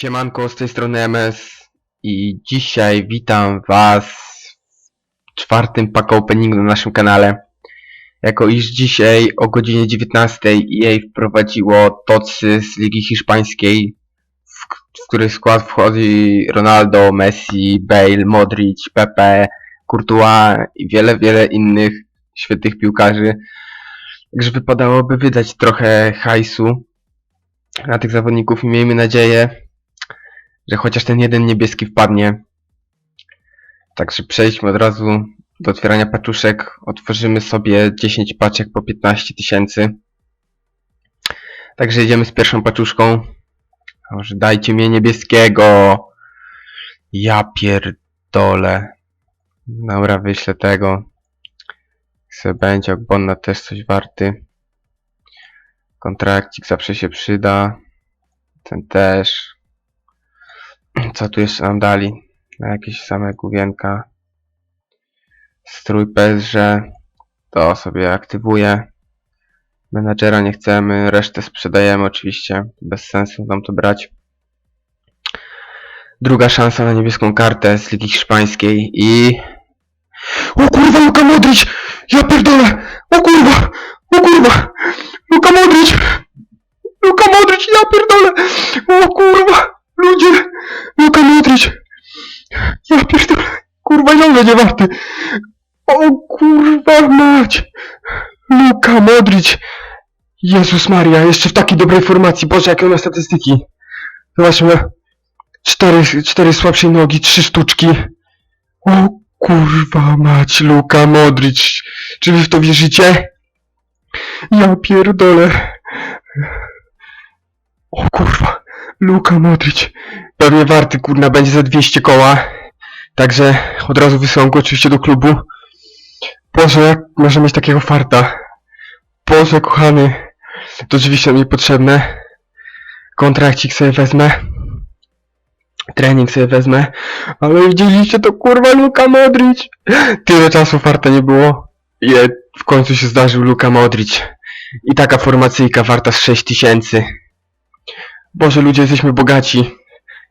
Siemanko, z tej strony MS i dzisiaj witam was w czwartym pack openingu na naszym kanale. Jako iż dzisiaj o godzinie 19 EA wprowadziło tocy z Ligi Hiszpańskiej, w, k- w której skład wchodzi Ronaldo, Messi, Bale, Modric, Pepe, Courtois i wiele, wiele innych świetnych piłkarzy. Także wypadałoby wydać trochę hajsu na tych zawodników i miejmy nadzieję, że chociaż ten jeden niebieski wpadnie. Także przejdźmy od razu do otwierania paczuszek. Otworzymy sobie 10 paczek po 15 tysięcy. Także jedziemy z pierwszą paczuszką. Może dajcie mnie niebieskiego. Ja pierdolę. Dobra, wyślę tego. Se będzie, Bonna też coś warty. Kontrakcik zawsze się przyda. Ten też. Co tu jeszcze nam dali? Jakieś same główienka. Strój PSG. To sobie aktywuję. Menadżera nie chcemy. Resztę sprzedajemy oczywiście. Bez sensu nam to brać. Druga szansa na niebieską kartę z Ligi Hiszpańskiej i... O kurwa, Luka Modric! Ja pierdolę! O kurwa! O kurwa! Luka Modric! Luka Modric, ja pierdolę! O kurwa! Ludzie! Luka Modric! Ja pierdolę! Kurwa, on będzie warty? O kurwa mać! Luka Modric! Jezus Maria, jeszcze w takiej dobrej formacji. Boże, jakie on ma statystyki. Zobaczmy. Cztery, cztery słabszej nogi, trzy sztuczki. O kurwa mać, Luka Modric. Czy wy w to wierzycie? Ja pierdolę. O kurwa, Luka Modric. Pewnie warty kurna będzie za 200 koła. Także od razu wysyłam go oczywiście do klubu. Boże, jak może mieć takiego farta? Boże, kochany. To oczywiście mi potrzebne. Kontrakcik sobie wezmę. Trening sobie wezmę. Ale widzieliście to kurwa Luka Modric. Tyle czasu farta nie było. I w końcu się zdarzył Luka Modric. I taka formacyjka warta z 6000. Boże, ludzie, jesteśmy bogaci.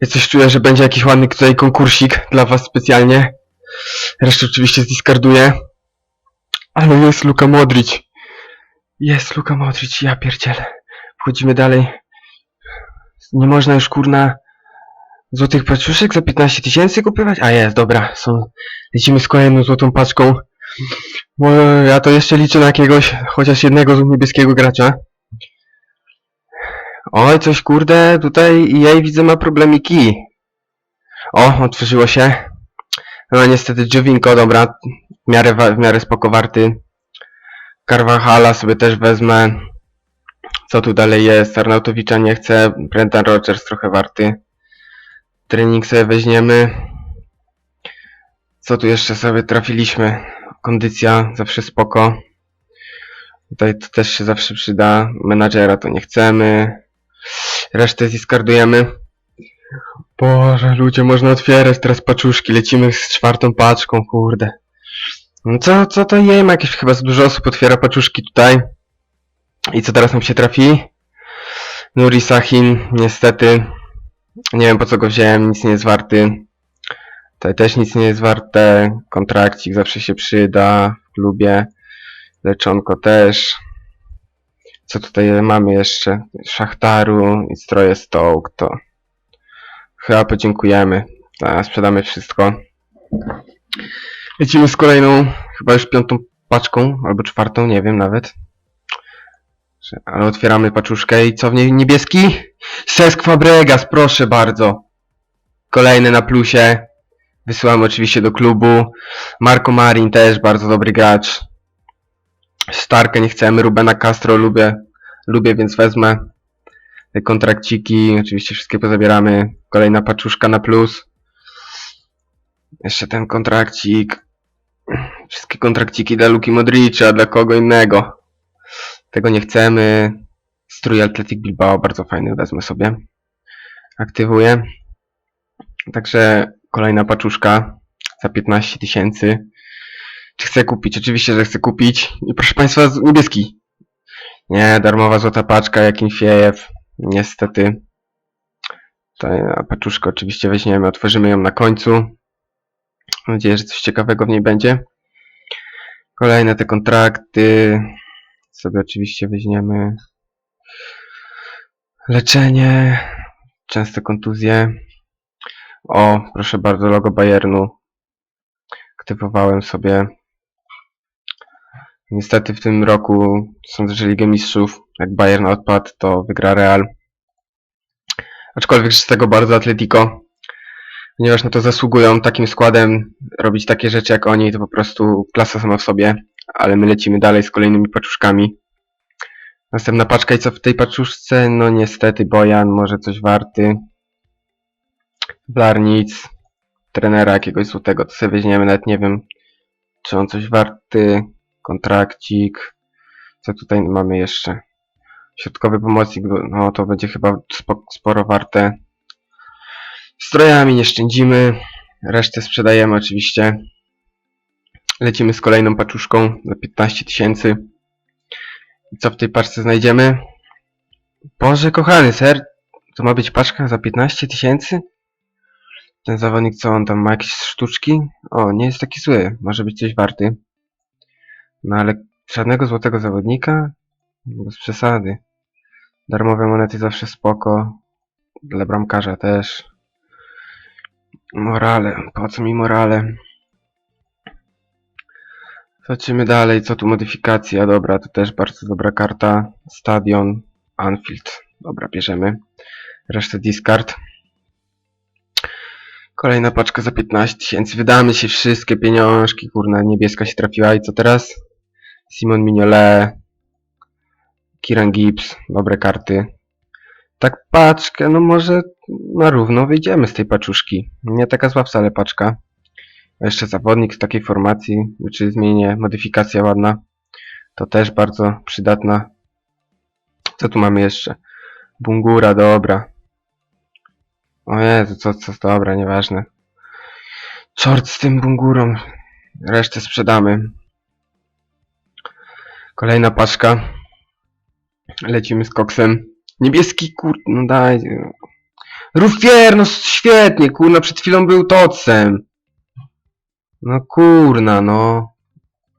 Ja coś czuję, że będzie jakiś ładny tutaj konkursik dla was specjalnie. Resztę oczywiście zdiskarduję. Ale jest Luka Modric. Jest Luka Modric, ja pierdzielę. Wchodzimy dalej. Nie można już kurna złotych paczuszek za 15 tysięcy kupować? A jest, dobra, są. Lecimy z kolejną złotą paczką. Bo ja to jeszcze liczę na jakiegoś, chociaż jednego z niebieskiego gracza. Oj, coś kurde, tutaj jej widzę ma problemiki. O, otworzyło się. No niestety Dżowinko, dobra, w miarę, w miarę spoko warty. Carvajala sobie też wezmę. Co tu dalej jest? Arnautowicza nie chcę. Brendan Rodgers trochę warty. Trening sobie weźmiemy. Co tu jeszcze sobie trafiliśmy? Kondycja zawsze spoko. Tutaj to też się zawsze przyda. Menadżera to nie chcemy. Resztę ziskardujemy. Boże, ludzie, można otwierać teraz paczuszki. Lecimy z czwartą paczką, kurde. No co, co to jej ma? Jakieś chyba dużo osób otwiera paczuszki tutaj. I co teraz nam się trafi? Nuri Sahin, niestety. Nie wiem po co go wziąłem, nic nie jest warty. Tutaj też nic nie jest warte. Kontrakcik zawsze się przyda w klubie. Leczonko też. Co tutaj mamy jeszcze? Szachtaru i stroje Stołk to chyba podziękujemy. Tak, sprzedamy wszystko. Lecimy z kolejną, chyba już piątą paczką, albo czwartą, nie wiem nawet. Ale otwieramy paczuszkę i co w niej niebieski? Sesk Fabregas, proszę bardzo. Kolejny na plusie. Wysyłamy oczywiście do klubu. Marco Marin też bardzo dobry gracz. Starkę nie chcemy, Rubena Castro lubię, lubię więc wezmę. Kontrakciki, oczywiście wszystkie pozabieramy. Kolejna paczuszka na plus. Jeszcze ten kontrakcik. Wszystkie kontrakciki dla Luki Modricza, dla kogo innego. Tego nie chcemy. Strój Athletic Bilbao, bardzo fajny, wezmę sobie. Aktywuję. Także kolejna paczuszka za 15 tysięcy. Czy chcę kupić? Oczywiście, że chcę kupić. I proszę Państwa, niebieski. Nie, darmowa złota paczka, jak Infiejew. Niestety. Tutaj a paczuszkę oczywiście weźmiemy, otworzymy ją na końcu. Mam nadzieję, że coś ciekawego w niej będzie. Kolejne te kontrakty. Sobie oczywiście weźmiemy. Leczenie. Częste kontuzje. O, proszę bardzo, logo Bayernu. Aktywowałem sobie. Niestety w tym roku sądzę, że Ligę Mistrzów, jak Bayern odpadł, to wygra Real. Aczkolwiek z tego bardzo Atletico. Ponieważ na to zasługują takim składem robić takie rzeczy jak oni, to po prostu klasa sama w sobie. Ale my lecimy dalej z kolejnymi paczuszkami. Następna paczka i co w tej paczuszce? No niestety Bojan, może coś warty. Blarnic, trenera jakiegoś złotego, to sobie weźmiemy, nawet nie wiem, czy on coś warty. Kontrakcik. Co tutaj mamy jeszcze? Środkowy pomocnik, no to będzie chyba spo, sporo warte. Strojami nie szczędzimy. Resztę sprzedajemy oczywiście. Lecimy z kolejną paczuszką za 15 tysięcy. I co w tej paczce znajdziemy? Boże kochany, ser, to ma być paczka za 15 tysięcy? Ten zawodnik co on tam ma jakieś sztuczki? O, nie jest taki zły, może być coś warty. No ale żadnego złotego zawodnika? Bez przesady. Darmowe monety zawsze spoko. Dla bramkarza też. Morale. Po co mi morale? Zobaczymy dalej, co tu modyfikacja. Dobra, to też bardzo dobra karta. Stadion, Anfield. Dobra, bierzemy. Resztę discard. Kolejna paczka za 15 tysięcy. Wydamy się wszystkie pieniążki. Kurna, niebieska się trafiła. I co teraz? Simon Mignolet. Kieran Gibbs. Dobre karty. Tak paczkę, no może na równo wyjdziemy z tej paczuszki. Nie taka zła wcale paczka. Jeszcze zawodnik z takiej formacji, czy zmienię, modyfikacja ładna. To też bardzo przydatna. Co tu mamy jeszcze? Bungura, dobra. O Jezu, co, co, dobra, nieważne. Czort z tym bungurą. Resztę sprzedamy. Kolejna paczka. Lecimy z koksem. Niebieski kur... No daj. Rufier, no świetnie, kurna, przed chwilą był Tocem. No kurna, no.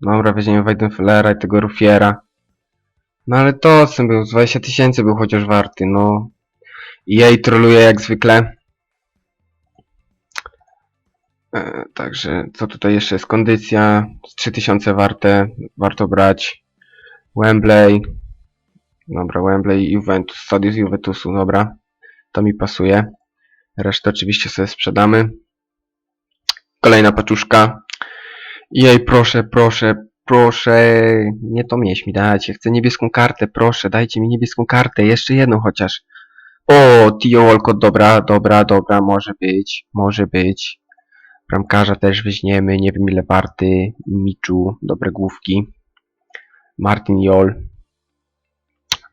Dobra, weźmiemy Weidenfellera i tego Rufiera. No ale Tocem był, z 20 tysięcy był chociaż warty, no. I jej troluje jak zwykle. E, także, co tutaj jeszcze jest? Kondycja, z 3000 warte, warto brać. Wembley. Dobra, Wembley Juventus, Stadius Juventusu, dobra. To mi pasuje. Resztę oczywiście sobie sprzedamy. Kolejna paczuszka. Jej, proszę, proszę, proszę. Nie to mieć mi dajcie. Chcę niebieską kartę, proszę. Dajcie mi niebieską kartę. Jeszcze jedną chociaż. O, Tio Walcott, dobra, dobra, dobra. Może być, może być. Bramkarza też weźmiemy. Nie wiem ile warty. Miczu, dobre główki. Martin Jol.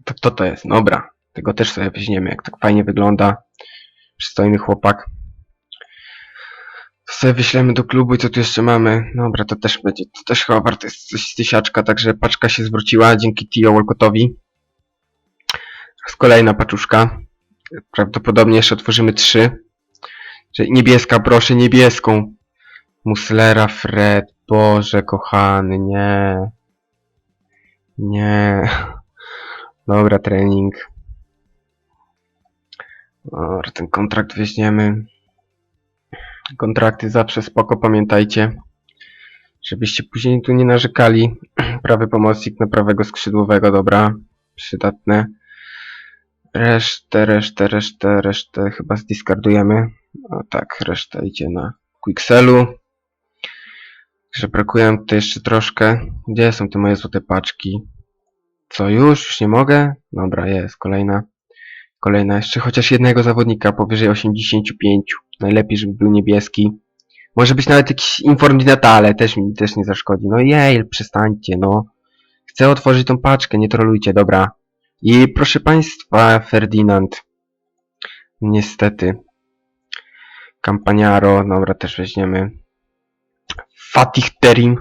To kto to jest? Dobra. Tego też sobie weźmiemy. Jak tak fajnie wygląda. Przystojny chłopak. To sobie wyślemy do klubu i co tu jeszcze mamy? Dobra, to też będzie, to też chyba warte jest coś z tysiaczka, także paczka się zwróciła dzięki Tio Walcottowi. Kolejna paczuszka. Prawdopodobnie jeszcze otworzymy trzy. Czyli niebieska, proszę, niebieską. Muslera, Fred, Boże kochany, nie. Nie. Dobra, trening. Dobra, ten kontrakt weźmiemy. Kontrakty zawsze spoko, pamiętajcie. Żebyście później tu nie narzekali. Prawy pomocnik na prawego skrzydłowego, dobra. Przydatne. Resztę, resztę, resztę, resztę chyba zdiscardujemy. O tak, reszta idzie na Quixelu. Także brakuje tutaj jeszcze troszkę. Gdzie są te moje złote paczki? Co, już? Już nie mogę? Dobra, jest, kolejna. Kolejna jeszcze chociaż jednego zawodnika powyżej 85. Najlepiej, żeby był niebieski. Może być nawet jakiś inform Natale, też mi też nie zaszkodzi. No jej, przestańcie, no. Chcę otworzyć tą paczkę, nie trolujcie, dobra. I proszę państwa, Ferdinand. Niestety. Campaniaro, dobra, też weźmiemy. Fatih Terim.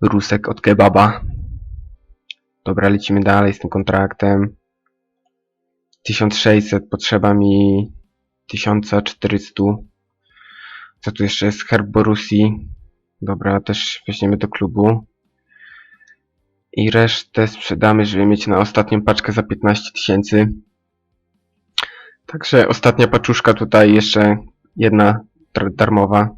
Rusek od kebaba. Dobra, lecimy dalej z tym kontraktem. 1600, potrzeba mi 1400. Co tu jeszcze jest? Herb Borusi. Dobra, też weźmiemy do klubu. I resztę sprzedamy, żeby mieć na ostatnią paczkę za 15 tysięcy. Także ostatnia paczuszka tutaj, jeszcze jedna dar- darmowa.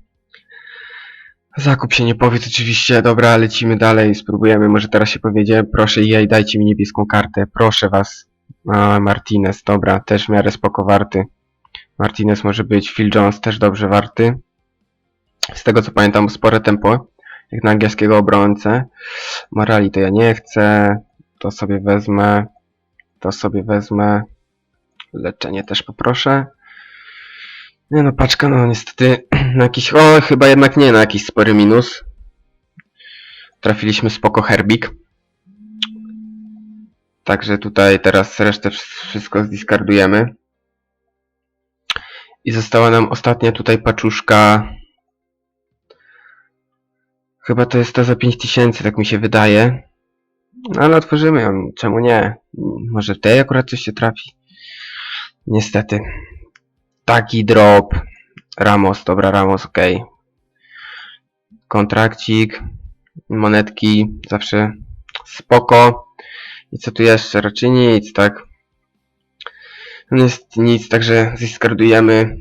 Zakup się nie powiedz oczywiście. Dobra, lecimy dalej, spróbujemy, może teraz się powiedzie. Proszę jej, dajcie mi niebieską kartę, proszę was. A, Martinez, dobra, też w miarę spoko warty. Martinez może być, Phil Jones też dobrze warty. Z tego co pamiętam, spore tempo, jak na angielskiego obrońcę. Morali to ja nie chcę, to sobie wezmę, to sobie wezmę. Leczenie też poproszę. Nie no, paczka, no niestety na jakiś, o chyba jednak nie na jakiś spory minus. Trafiliśmy spoko herbik. Także tutaj teraz resztę wsz- wszystko zdiskardujemy. I została nam ostatnia tutaj paczuszka. Chyba to jest ta za 5000, tak mi się wydaje. No, ale otworzymy ją, czemu nie? Może w tej akurat coś się trafi. Niestety. Taki drop. Ramos, dobra, Ramos, ok. Kontrakcik. Monetki, zawsze spoko. I co tu jeszcze? Raczej nic, tak? No jest nic, także ziskardujemy.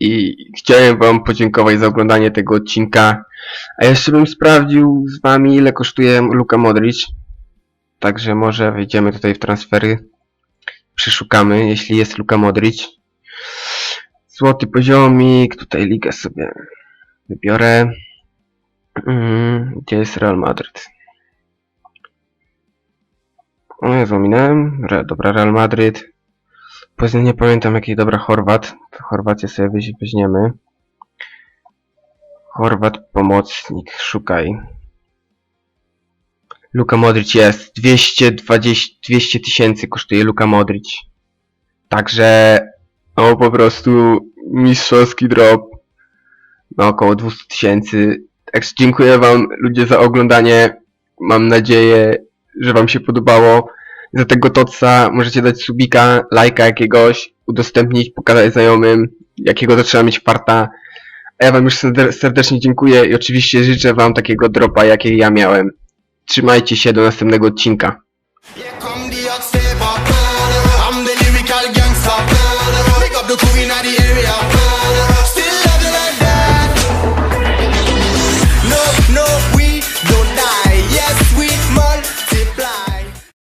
I chciałem wam podziękować za oglądanie tego odcinka. A jeszcze bym sprawdził z wami, ile kosztuje Luka Modric. Także może wejdziemy tutaj w transfery. Przeszukamy, jeśli jest Luka Modric. Złoty poziomik, tutaj ligę sobie wybiorę. Mm, gdzie jest Real Madryt? O, ja zaminąłem. Re, dobra, Real Madryt. Poza nie pamiętam jaki dobra Chorwat. To Chorwację sobie weź, weźmiemy. Chorwat pomocnik, szukaj. Luka Modric jest. 220 200 tysięcy kosztuje Luka Modric. Także o po prostu mistrzowski drop na około 200 tysięcy. Także dziękuję wam ludzie za oglądanie. Mam nadzieję, że wam się podobało. Za tego totsa możecie dać subika, lajka jakiegoś, udostępnić, pokazać znajomym, jakiego to trzeba mieć farta. A ja wam już serde- serdecznie dziękuję i oczywiście życzę wam takiego dropa, jakiego ja miałem. Trzymajcie się do następnego odcinka.